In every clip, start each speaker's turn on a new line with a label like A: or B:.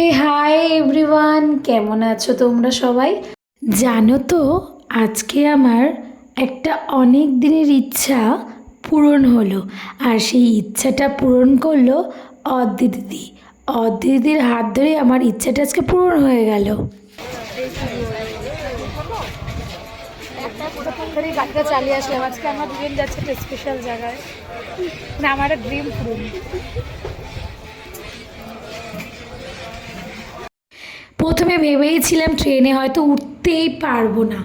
A: হে hi everyone কেমন আছো তোমরা সবাই? জানো তো, আজকে আমার একটা অনেক দিনের ইচ্ছা পূরণ হলো, আর সেই ইচ্ছাটা পূরণ করল অদ্দি দিদি। অদ্দি দিদির হাত ধরে আমার ইচ্ছাটা আজকে পূরণ হয়ে গেল।
B: চালিয়ে আজকে আমার একটা স্পেশাল জায়গায়। আমার ড্রিম পূরণ।
A: প্রথমে ভেবেইছিলাম ট্রেনে হয়তো উঠতেই পারব না।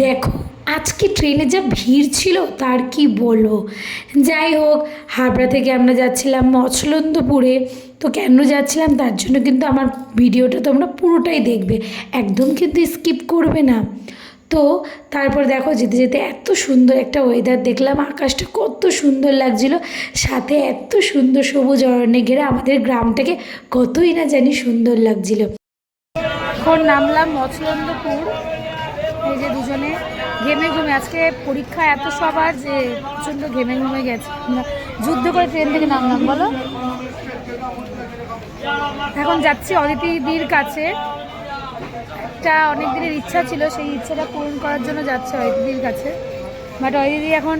A: দেখো, আজকে ট্রেনে যা ভিড় ছিল তার কি বলব যাই হোক, হাবড়া থেকে আমরা যাচ্ছিলাম মছলন্দপুরে। তো কেন যাচ্ছিলাম তার জন্য কিন্তু আমার ভিডিওটা তোমরা পুরোটাই দেখবে। একদম কিন্তু স্কিপ করবে না। তো তারপর দেখো, যেতে যেতে এত সুন্দর একটা ওয়েদার দেখলাম, আকাশটা কত সুন্দর লাগছিল, সাথে এত সুন্দর সবুজ অরণ্যে ঘেরা আমাদের গ্রামটাকে কতই না জানি সুন্দর লাগছিল।
B: এখন নামলাম মৎস্যন্দপুর এই যে দুজনে ঘেমে ঘুমে, আজকে পরীক্ষা এত সবার যে প্রচণ্ড ঘেমে ঘুমে গেছে। যুদ্ধ করে ট্রেন থেকে নামলাম, বলো। এখন যাচ্ছি অদিতিদির কাছে। একটা অনেক দিনের ইচ্ছা ছিল, সেই ইচ্ছাটা পূরণ করার জন্য যাচ্ছে অদিতিদির কাছে। বাট অদিতি এখন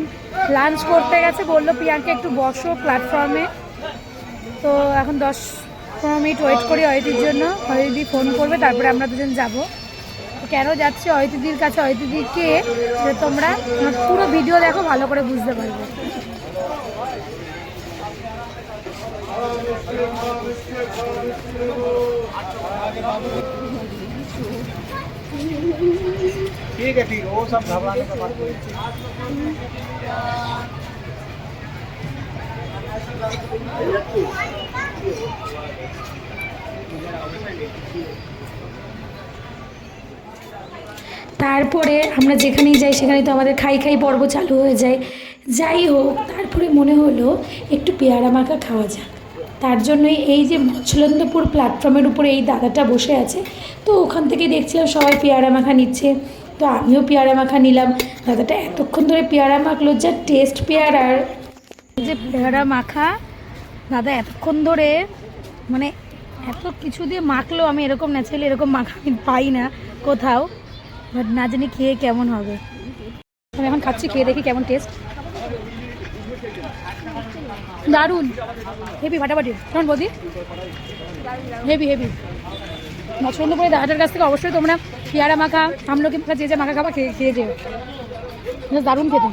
B: লাঞ্চ করতে গেছে, বলল প্রিয়াঙ্কা একটু বসো প্ল্যাটফর্মে তো এখন দশ পনেরো মিনিট ওয়েট করি অয়তির জন্য অয়তিদি ফোন করবে তারপরে আমরা দুজন যাব তো কেন যাচ্ছি অয়তিদির কাছে অয়তিদিকে সেটা তোমরা আমার পুরো ভিডিও দেখো ভালো করে বুঝতে পারবে
C: ठीक है ठीक है वो सब घबराने का बात नहीं
A: তারপরে আমরা যেখানেই যাই সেখানে তো আমাদের খাই খাই পর্ব চালু হয়ে যায়। যাই হোক, তারপরে মনে হলো একটু পেয়ারা মাখা খাওয়া যাক। তার জন্যই এই যে মছলন্দপুর প্ল্যাটফর্মের উপরে এই দাদাটা বসে আছে, তো ওখান থেকে দেখছিলাম সবাই পেয়ারা মাখা নিচ্ছে। তো আমিও পেয়ারা মাখা নিলাম। দাদাটা এতক্ষণ ধরে পেয়ারা মাখলো, যা টেস্ট পেয়ারার।
B: যে পেয়ারা মাখা, দাদা এতক্ষণ ধরে মানে এত কিছু দিয়ে মাখলো আমি এরকম ন্যাচারালি এরকম মাখা আমি পাই না কোথাও। বাট না জানি খেয়ে কেমন হবে। আমি এখন খাচ্ছি, খেয়ে দেখি কেমন টেস্ট দারুণ। হেভি ফাটাফাটি। কেমন বৌদি। হেভি হেভি পছন্দ করে দাদাটার কাছ থেকে অবশ্যই তোমরা পেয়ারা মাখা, আমলকি মাখা, যে যে মাখা খাবা খেয়ে খেয়ে যেও। দারুণ খেতে।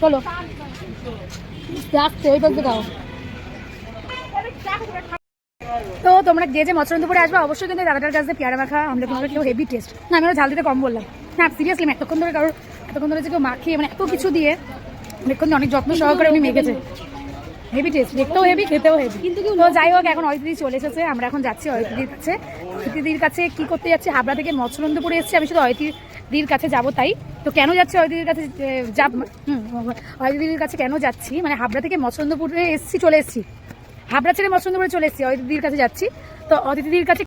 B: চলো। রাখতে ওই পাশে খাও। তোমরা যে যে মৎস্যন্দপুরে আসবে অবশ্যই কিন্তু দাদাটার কাছে পেয়ারা মাখা আমরা মাখা কেউ হেভি টেস্ট না আমি ঝাল দিতে কম বললাম। না সিরিয়াসলি আমি এতক্ষণ ধরে কারোর এতক্ষণ ধরে যে কেউ মাখিয়ে মানে এত কিছু দিয়ে দেখুন অনেক যত্ন সহকারে উনি মেখেছে। হেভি টেস্ট দেখতেও হেভি খেতেও হেভি কিন্তু তো যাই হোক এখন অয়তিদি চলে এসেছে আমরা এখন যাচ্ছি অয়তিদির কাছে। অয়তিদির কাছে কি করতে যাচ্ছি? হাবড়া থেকে মৎস্যনন্দপুরে এসেছি আমি শুধু অয়তিদির কাছে যাব তাই। তো কেন যাচ্ছি অয়তিদির কাছে যাব হুম, অয়তিদির কাছে কেন যাচ্ছি? মানে হাবড়া থেকে মৎস্যনন্দপুরে এসেছি চলে এসেছি। হাবড়া ছেড়ে মৎস্যনন্দপুরে চলে এসেছি অয়তিদির কাছে যাচ্ছি। তো অদিতিদির কাছে